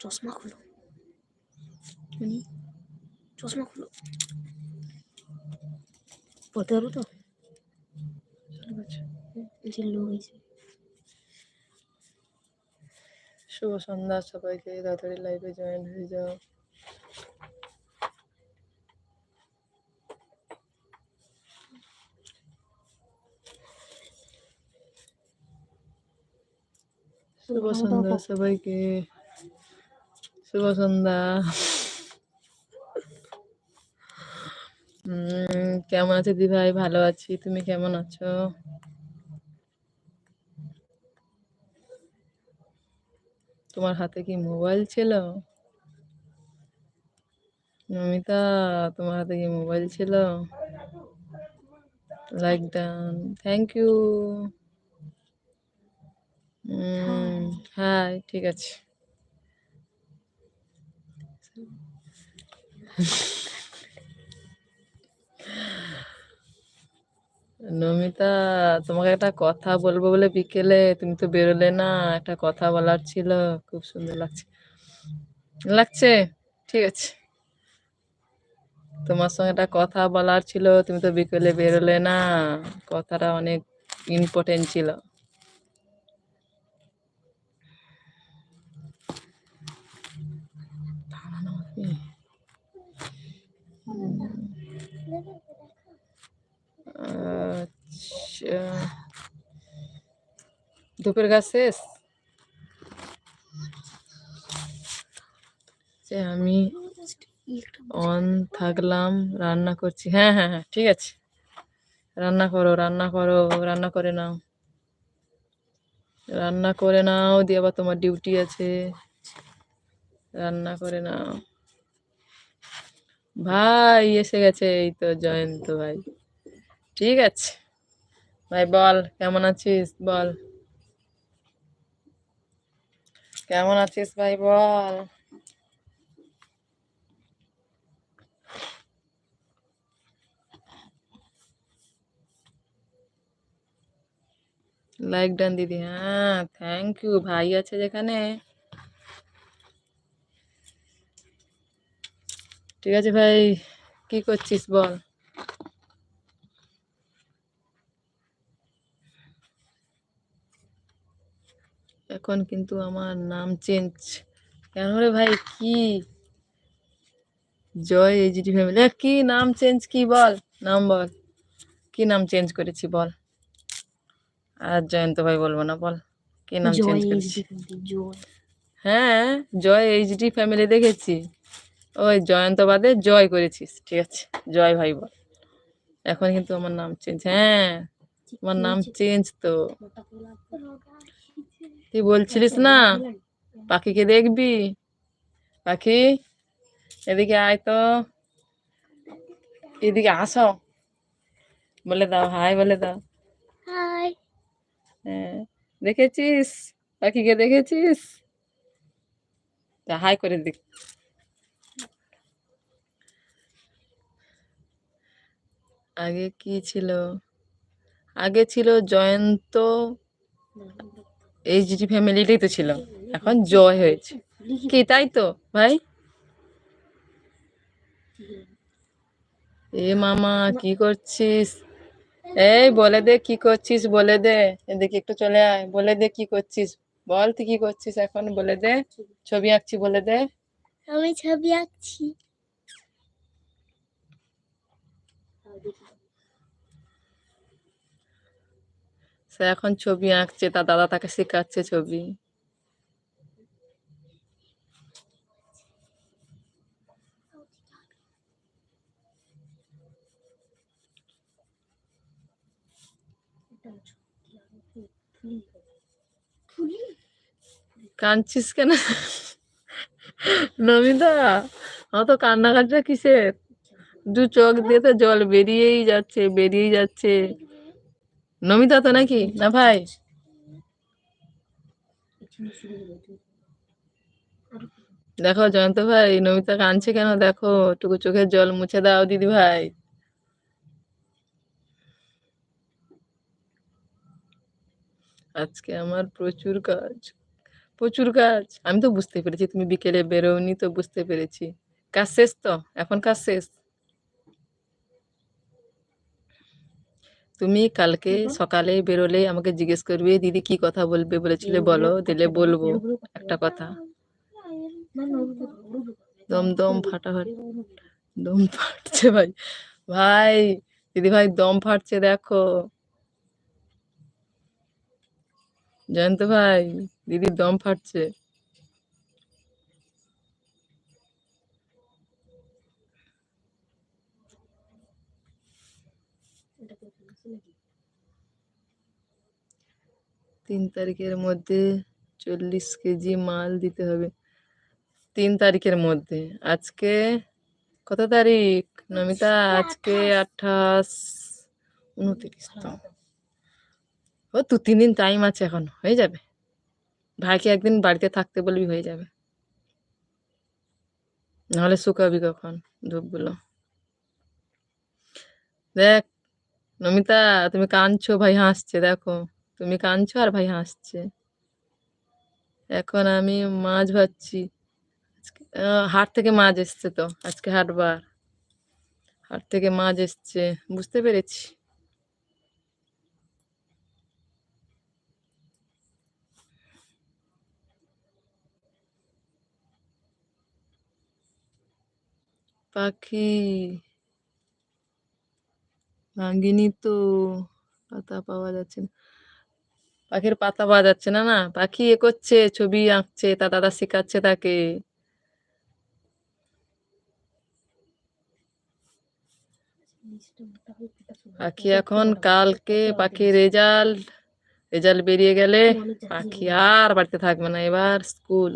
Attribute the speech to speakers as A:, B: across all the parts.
A: চশমা খুলো। চশমা খুলো। পড়তে পারব তো? যে লো হয়েছে।
B: শুভ সন্ধ্যা সবাইকে তাড়াতাড়ি লাইভে জয়েন হয়ে যাও। শুভ সন্ধ্যা সবাইকে। শুভ সন্ধ্যা কেমন আছে দি ভাই? ভালো আছি। তুমি কেমন আছো? তোমার হাতে কি মোবাইল ছিল? নমিতা তোমার হাতে কি মোবাইল ছিল? Like done thank you hi ঠিক আছে। নমিতা, তোমাকে একটা কথা বলব বলে বিকেলে তুমি তো বেরোলে না, একটা কথা বলার ছিল, খুব সুন্দর লাগছে। লাগছে? ঠিক আছে। তোমার সঙ্গে একটা কথা বলার ছিল, তুমি তো বিকেলে বেরোলে না, কথাটা অনেক ইম্পর্টেন্ট ছিল। আচ্ছা দুপুর গাছ শেষ? আমি অন থাকলাম, রান্না করছি। হ্যাঁ হ্যাঁ হ্যাঁ ঠিক আছে। রান্না করো রান্না করো, রান্না করে নাও। রান্না করে নাও, দিয়ে আবার তোমার ডিউটি আছে। রান্না করে নাও। ভাই, এসে গেছে এই তো জয়ন্ত ভাই। ঠিক আছে। ভাই, বল, কেমন আছিস? বল। কেমন আছিস ভাই, বল। লাইক ডান দিদি হ্যাঁ থ্যাংক ইউ ভাই আছে যেখানে। ঠিক আছে ভাই, কি করছিস বল? এখন কিন্তু আমার নাম চেঞ্জ কেন রে ভাই কি? জয় এইচডি ফ্যামিলি কি নাম চেঞ্জ কি বল? নাম বল। কি নাম চেঞ্জ করেছি বল? আর জয়ন্ত ভাই বলব না বল। কি নাম চেঞ্জ করেছি? হ্যাঁ জয় এইচডি ফ্যামিলি দেখেছি। ওই জয়ন্ত বাদে জয় করেছিস ঠিক আছে। জয় ভাই বল। এখন কিন্তু আমার নাম চেঞ্জ হ্যাঁ আমার নাম চেঞ্জ তো। তুই বলছিলিস না? পাখিকে দেখবি? পাখি এদিকে আয় তো। এদিকে আসো। বলে দাও হাই বলে দাও।
A: হাই।
B: হ্যাঁ দেখেছিস? পাখিকে দেখেছিস? তা হাই করে দেখ আগে কি ছিল? আগে ছিল জয়ন্ত। এইচডি ফ্যামিলিটাই তো ছিল এখন জয় হয়েছে। কি তাই তো, ভাই? এ মামা, কি করছিস? এই বলে দে, কি করছিস বলে দে। এদিকে একটু চলে আয়। বলে দে, কি করছিস? বল, তুই কি করছিস এখন বলে দে। ছবি আঁকছি বলে দে।
A: আমি ছবি আঁকছি।
B: সে এখন ছবি আঁকছে, তার দাদা তাকে শেখাচ্ছে ছবি। কাঁদছিস কেন? নমিতা অত কান্নাকাটিটা কিসের? দু চোখ দিয়ে তো জল বেরিয়েই যাচ্ছে বেরিয়েই যাচ্ছে। নমিতা তো নাকি? না ভাই। দেখো জয়ন্ত ভাই, নমিতা কাঁদছে কেন? দেখো টুকু চোখের জল মুছে দাও দিদি ভাই। আজকে আমার প্রচুর কাজ। প্রচুর কাজ। আমি তো বুঝতে পেরেছি, তুমি বিকেলে বেরোনি তো বুঝতে পেরেছি। কাজ শেষ তো? এখন কাজ শেষ? তুমি কালকে সকালে বেরোলে আমাকে জিজ্ঞেস করবে দিদি কি কথা বলবে? বলেছিলে বলো দিলে বলব একটা কথা। দম দম ফাটাফাটি। দম ফাটছে ভাই। ভাই দিদি ভাই দম ফাটছে দেখো। জয়ন্ত ভাই দিদির দম ফাটছে। তিন তারিখের মধ্যে চল্লিশ কেজি মাল দিতে হবে। তিন তারিখের মধ্যে। আজকে কত তারিখ? নমিতা, আজকে আঠাশ উনত্রিশ ও, দু, তিন দিন টাইম আছে এখন। হয়ে যাবে। ভাইকে একদিন বাড়িতে থাকতে বলবি, হয়ে যাবে। নাহলে শুকাবি কখন ধূপগুলো। দেখ, নমিতা, তুমি কাঁদছো, ভাই হাসছে, দেখো। তুমি কাঁদছো আর ভাই হাসছে। এখন আমি মাছ ভাজছি। হাট থেকে মাছ এসছে তো, আজকে হাটবার হাট থেকে মাছ এসছে, বুঝতে পেরেছি। পাখি ভাঙিনি তো, পাতা পাওয়া যাচ্ছে না। পাখির পাতা পাওয়া যাচ্ছে না না? পাখি এ করছে, ছবি আঁকছে, তা দাদা শেখাচ্ছে তাকে। পাখি এখন কালকে পাখির রেজাল্ট রেজাল্ট বেরিয়ে গেলে পাখি আর বাড়িতে থাকবে না। এবার স্কুল,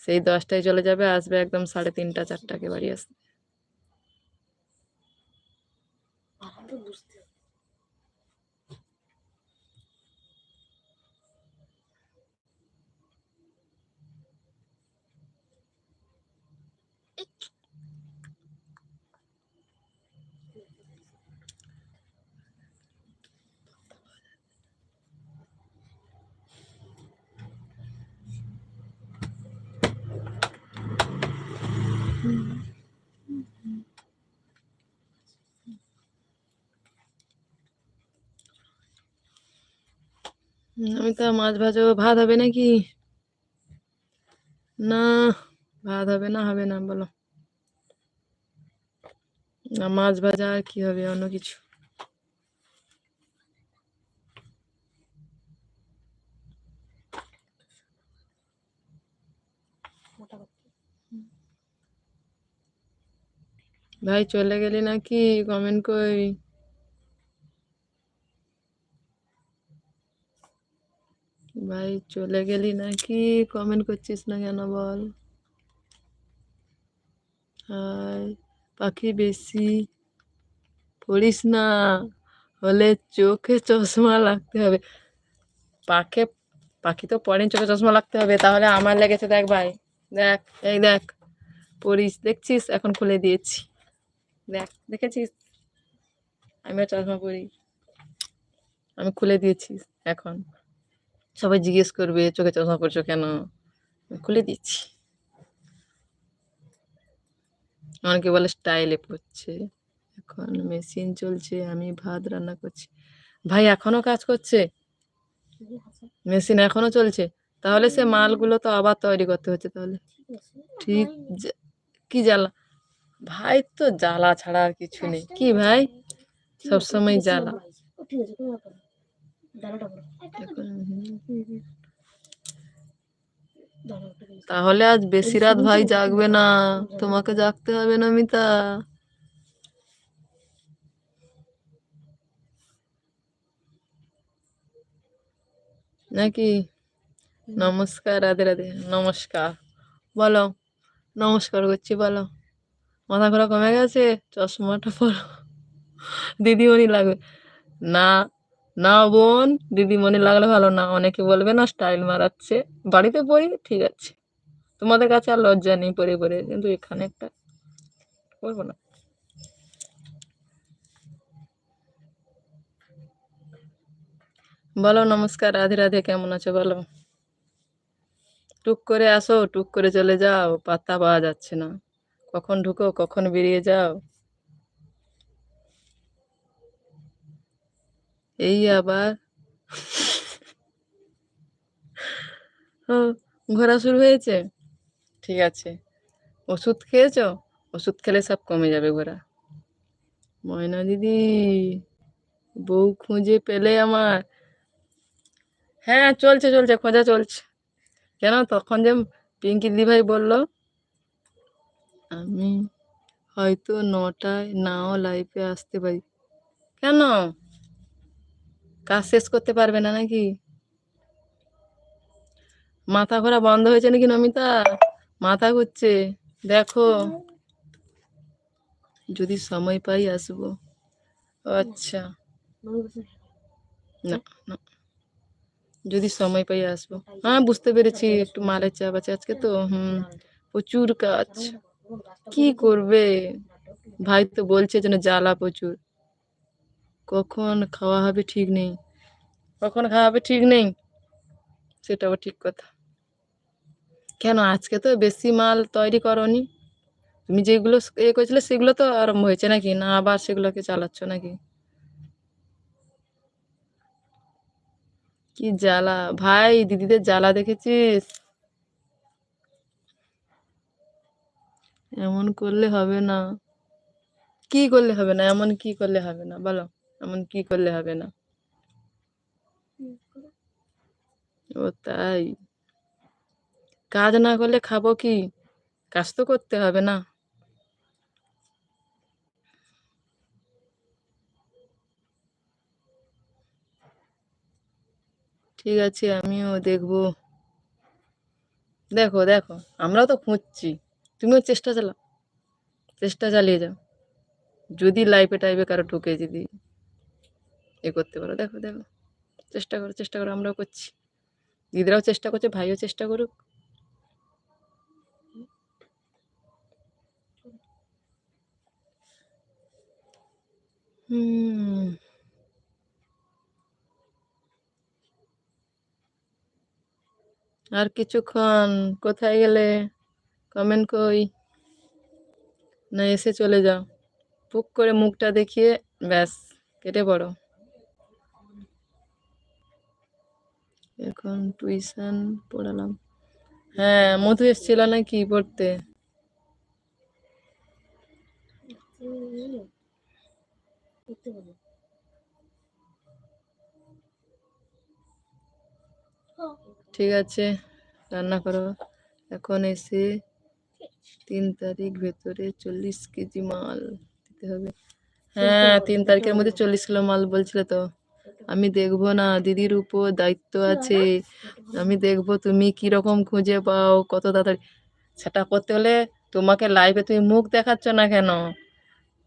B: সেই দশটায় চলে যাবে, আসবে একদম সাড়ে তিনটা, চারটাকে বাড়ি আসবে আমি তো মাছ ভাজো, ভাত হবে নাকি? না, ভাত হবে না হবে না, বলো। না, মাছ ভাজা আর কি হবে, অন্য কিছু। ভাই, চলে গেলি নাকি? কমেন্ট কই? ভাই, চলে গেলি নাকি? কমেন্ট করছিস না কেন বল? পাখি বেশি পড়িস না, হলে চোখে চশমা লাগতে হবে। পাখে, পাখি তো পড়েন, চোখে চশমা লাগতে হবে, তাহলে আমার লেগেছে দেখ ভাই। দেখ, এই দেখ, পড়িস, দেখছিস? এখন খুলে দিয়েছি। দেখ, দেখেছিস? আমিও চশমা পড়ি আমি খুলে দিয়েছি, এখন। সবাই জিজ্ঞেস করবে, চোখে চশমা পড়ছো কেন? খুলে দিচ্ছি। অনেকে বলে স্টাইলে পড়ছে। এখন মেশিন চলছে, আমি ভাত রান্না করছি। ভাই, এখনও কাজ করছে? মেশিন এখনও চলছে? তাহলে সে মালগুলো তো আবার তৈরি করতে হচ্ছে তাহলে। ঠিক কি জ্বালা? ভাই, তো জ্বালা ছাড়া আর কিছু নেই। কি ভাই? সবসময় জ্বালা। তাহলে আজ বেশি রাত ভাই জাগবে না। তোমাকে জাগতে হবে না মিতা নাকি? নমস্কার রাধে রাধে। নমস্কার। বলো নমস্কার করছি বলো। মাথা ঘোরা কমে গেছে? চশমাটা পরো। দিদিমণি লাগবে। না না বোন দিদিমণি লাগলে ভালো না, অনেকে বলবে না স্টাইল মারাচ্ছে। বাড়িতে পড়ি? ঠিক আছে। তোমাদের কাছে আর লজ্জা নেই পরে পরে কিন্তু এখানে একটা করব না। বলো, নমস্কার, রাধে রাধে, কেমন আছো বলো? টুক করে আসো, টুক করে চলে যাও পাত্তা পাওয়া যাচ্ছে না। কখন ঢুকো, কখন বেরিয়ে যাও? এই আবার? ঘোরা শুরু হয়েছে? ঠিক আছে। ওষুধ খেয়েছো? ওষুধ খেলে সব কমে যাবে ঘোরা। ময়না দিদি, বউ খুঁজে পেলে আমার। হ্যাঁ চলছে চলছে, খোঁজা চলছে। কেন তখন যে পিঙ্কি দিদিভাই বলল, আমি হয়তো নটায় নাও লাইফে আসতে পারি। কেন? কাজ শেষ করতে পারবে না নাকি? মাথা ঘোরা বন্ধ হয়েছে নাকি নমিতা? মাথা ঘুরছে। দেখো। যদি সময় পাই আসব। আচ্ছা। না না। যদি সময় পাই আসব। হ্যাঁ বুঝতে পেরেছি। একটু মালের চাপ আছে আজকে তো। হুম। প্রচুর কাজ। কি করবে? ভাই তো বলছে যেন জ্বালা প্রচুর। কখন খাওয়া হবে ঠিক নেই। কখন খাওয়া হবে ঠিক নেই, সেটাও ঠিক কথা। কেন আজকে তো বেশি মাল তৈরি করনি? তুমি যেগুলো এ করেছিলে সেগুলো তো আরম্ভ হয়েছে নাকি? না আবার সেগুলোকে চালাচ্ছ নাকি? কি জ্বালা? ভাই, দিদিদের জ্বালা দেখেছিস? এমন করলে হবে না। কি করলে হবে না? এমন কি করলে হবে না? বলো। এমন কি করলে হবে না? ও তাই। কাজ না করলে খাব কি? কাজ তো করতে হবে না। ঠিক আছে, আমিও দেখব। দেখো দেখো, আমরাও তো খুঁজছি। তুমিও চেষ্টা চালাও। চেষ্টা চালিয়ে যাও। যদি লাইফে টাইপে কারও ঢুকে যদি। এ করতে পারো। দেখো দেখো। চেষ্টা করো চেষ্টা করো, আমরাও করছি। দিদিরাও চেষ্টা করছে, ভাইও চেষ্টা করুক। হুম। আর কিছুক্ষণ, কোথায় গেলে? কমেন্ট কই? না, এসে চলে যাও। পুক করে মুখটা দেখিয়ে, ব্যাস, কেটে পড়ো। এখন টিউশন পড়ালাম। হ্যাঁ মধু এসেছিল নাকি পড়তে? ঠিক আছে, রান্না করো। এখন এসে তিন তারিখ ভেতরে চল্লিশ কেজি মাল দিতে হবে। হ্যাঁ তিন তারিখের মধ্যে চল্লিশ কিলো মাল বলছিলে তো। আমি দেখব না দিদির উপর দায়িত্ব আছে। আমি দেখব তুমি কি রকম খুঁজে পাও কত তাড়াতাড়ি। সেটা করতে হলে তোমাকে লাইভে তুমি মুখ দেখাচ্ছ না কেন?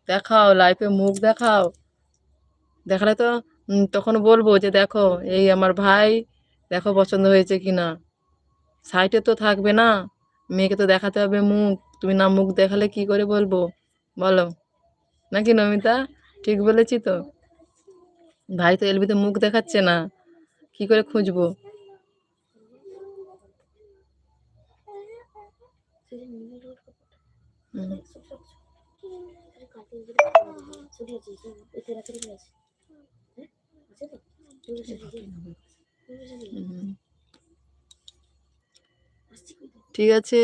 B: দেখাও লাইভে মুখ দেখাও। দেখালে তো তখন বলব যে দেখো এই আমার ভাই দেখো পছন্দ হয়েছে কি না সাইটে তো থাকবে না মেয়েকে তো দেখাতে হবে মুখ। তুমি না মুখ দেখালে কি করে বলব? বলো। নাকি নমিতা? ঠিক বলেছি তো? ভাই তো এলবিতে মুখ দেখাচ্ছে না। কি করে খুঁজবো। ঠিক আছে,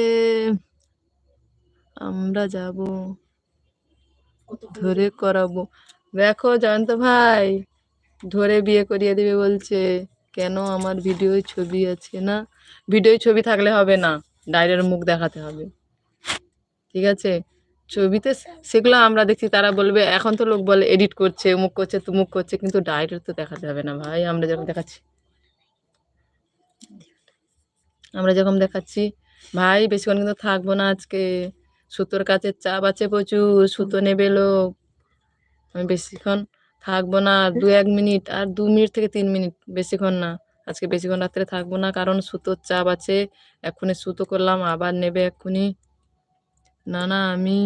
B: আমরা যাব। ধরে করাবো। দেখো জয়ন্ত ভাই। ধরে বিয়ে করিয়ে দেবে বলছে, কেন আমার ভিডিও ছবি আছে না? ভিডিও ছবি থাকলে হবে না, ডাইরেক্ট মুখ দেখাতে হবে। ঠিক আছে? ছবিতে সেগুলো আমরা দেখছি, তারা বলবে, এখন তো লোক বলে এডিট করছে মুখ করছে, তুমুক করছে, কিন্তু ডাইরেক্ট তো দেখাতে হবে না ভাই, আমরা যেরকম দেখাচ্ছি। আমরা যেরকম দেখাচ্ছি, ভাই, বেশিক্ষণ কিন্তু থাকব না আজকে, সুতোর কাছে চাপ আছে প্রচুর, সুতো নেবে লোক। আমি বেশিক্ষণ থাকব না দু এক মিনিট আর দু মিনিট থেকে তিন মিনিট বেশিক্ষণ না। আজকে বেশিক্ষণ রাত্রে থাকব না কারণ সুতোর চাপ আছে। এক্ষুনি সুতো করলাম আবার নেবে এক্ষুনি। না না আমি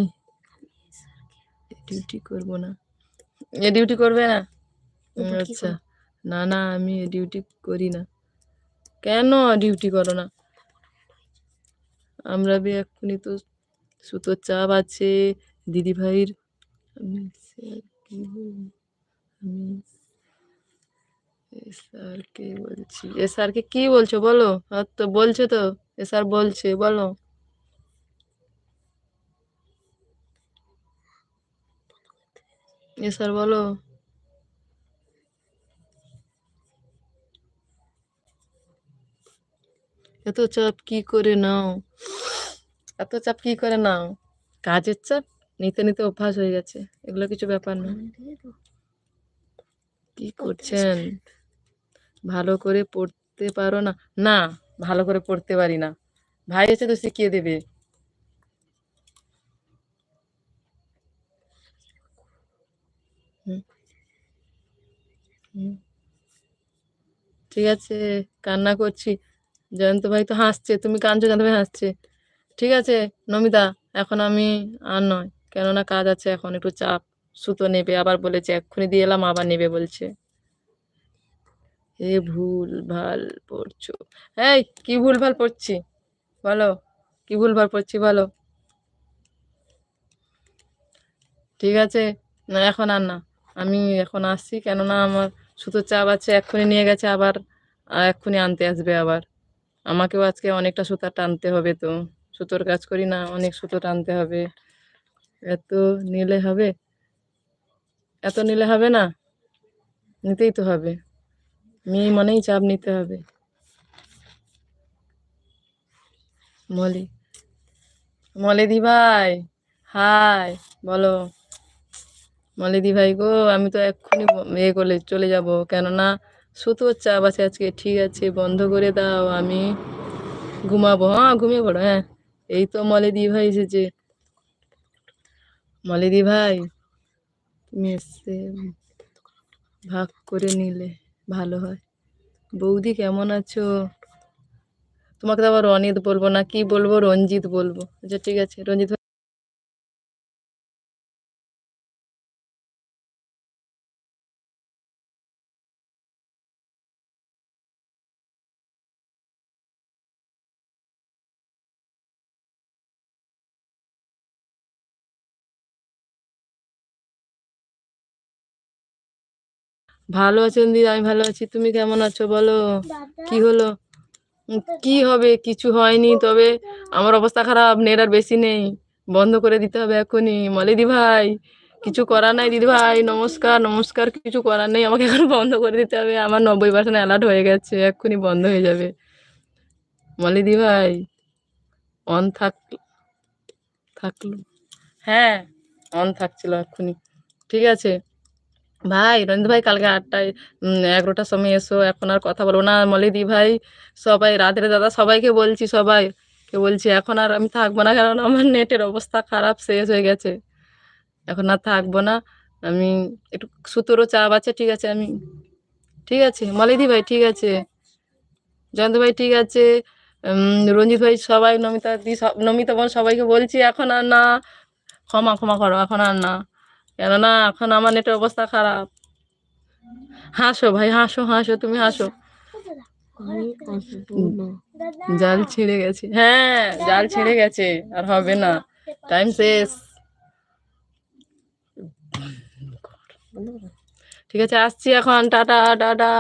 B: ডিউটি করব না। এ ডিউটি করবে না? আচ্ছা। না না আমি ডিউটি করি না। কেন ডিউটি করো না? আমরা বি এক্ষুনি তো সুতোর চাপ আছে। দিদি ভাইয়ের আমি কি বলব? আমি এ স্যারকে বলছি এ স্যারকে কি বলছো বলো? তো বলছে তো এ স্যার বলছে, বলো। এ স্যার বলো। এত চাপ কি করে নাও? এত চাপ কি করে নাও? কাজের চাপ, নিতে নিতে অভ্যাস হয়ে গেছে, এগুলো কিছু ব্যাপার না। কি করছেন? ভালো করে পড়তে পারো না? না ভালো করে পড়তে পারি না। ভাই এসে তো শিখিয়ে দেবে। ঠিক আছে কান্না করছি। জয়ন্ত ভাই তো হাসছে তুমি কাঁদছো জয়ন্ত ভাই হাসছে। ঠিক আছে নমিতা এখন আমি আর নয়। কেননা কাজ আছে এখন একটু চাপ। সুতো নেবে, আবার বলেছে, এক্ষুনি দিয়ে এলাম, আবার নেবে, বলছে। এ ভুল ভালো পড়ছো। এই, কি ভুল ভালো পড়ছি? বলো, কি ভুল ভালো পড়ছি বলো? ঠিক আছে, না, এখন আর না। আমি এখন আসছি, কেননা আমার সুতোর চাপ আছে, এক্ষুনি নিয়ে গেছে আবার এক্ষুনি আনতে আসবে আবার। আমাকেও আজকে অনেকটা সুতা টানতে হবে তো। সুতোর কাজ করি না, অনেক সুতো টানতে হবে। এত নিলে হবে? এত নিলে হবে না? নিতেই তো হবে। মেয়ে মনেই চাপ নিতে হবে। মলি, মলিদি ভাই, হাই, বলো। মলিদি ভাই গো, আমি তো এক্ষুনি ইয়ে করলে চলে যাব। কেননা সুতোর চাপ আছে আজকে। ঠিক আছে, বন্ধ করে দাও, আমি ঘুমাবো। হ্যাঁ ঘুমিয়ে পড়ো হ্যাঁ। এই তো মলিদি ভাই এসেছে। মলিদি ভাই তুমি এসে ভাগ করে নিলে ভালো হয়। বৌদি, কেমন আছো? তোমাকে তো আবার অনিত বলব না, কি বলব? রঞ্জিত বলব। আচ্ছা ঠিক আছে, রঞ্জিত ভালো আছেন দিদি আমি ভালো আছি। তুমি কেমন আছো বলো? কি হলো? কি হবে? কিছু হয়নি তবে আমার অবস্থা খারাপ নেট বেশি নেই। বন্ধ করে দিতে হবে এখনই। মলিদি ভাই কিছু করার নাই দিদি ভাই নমস্কার নমস্কার কিছু করার নেই। আমাকে এখন বন্ধ করে দিতে হবে। আমার নব্বই পার্সেন্ট অ্যালার্ট হয়ে গেছে এক্ষুনি বন্ধ হয়ে যাবে। মলিদি ভাই অন থাক থাকল। হ্যাঁ অন থাকছিল এক্ষুনি ঠিক আছে? ভাই রঞ্জিত ভাই কালকে আটটায় এগারোটার সময় এসো, এখন আর কথা বলব না। মলিদি ভাই, সবাই রাতের দাদা, সবাইকে বলছি, সবাই। কে বলছি, এখন আর আমি থাকব না, কারণ আমার নেটের অবস্থা খারাপ, শেষ হয়ে গেছে। এখন আর থাকব না, আমি একটু সুতোরও চাপ আছে, ঠিক আছে, আমি ঠিক আছে, মলিদি ভাই, ঠিক আছে। জয়ন্ত ভাই, ঠিক আছে। রঞ্জিত ভাই, সবাই, নমিতা দি, সব, নমিতা বোন সবাইকে বলছি, এখন আর না। ক্ষমা ক্ষমা করো, এখন আর না। কেননা এখন আমার নেটের অবস্থা খারাপ। হাসো ভাই হাসো হাসো তুমি হাসো। জাল ছিঁড়ে গেছে। হ্যাঁ জাল ছিঁড়ে গেছে আর হবে না। টাইম শেষ। ঠিক আছে আসছি এখন। Tata tata.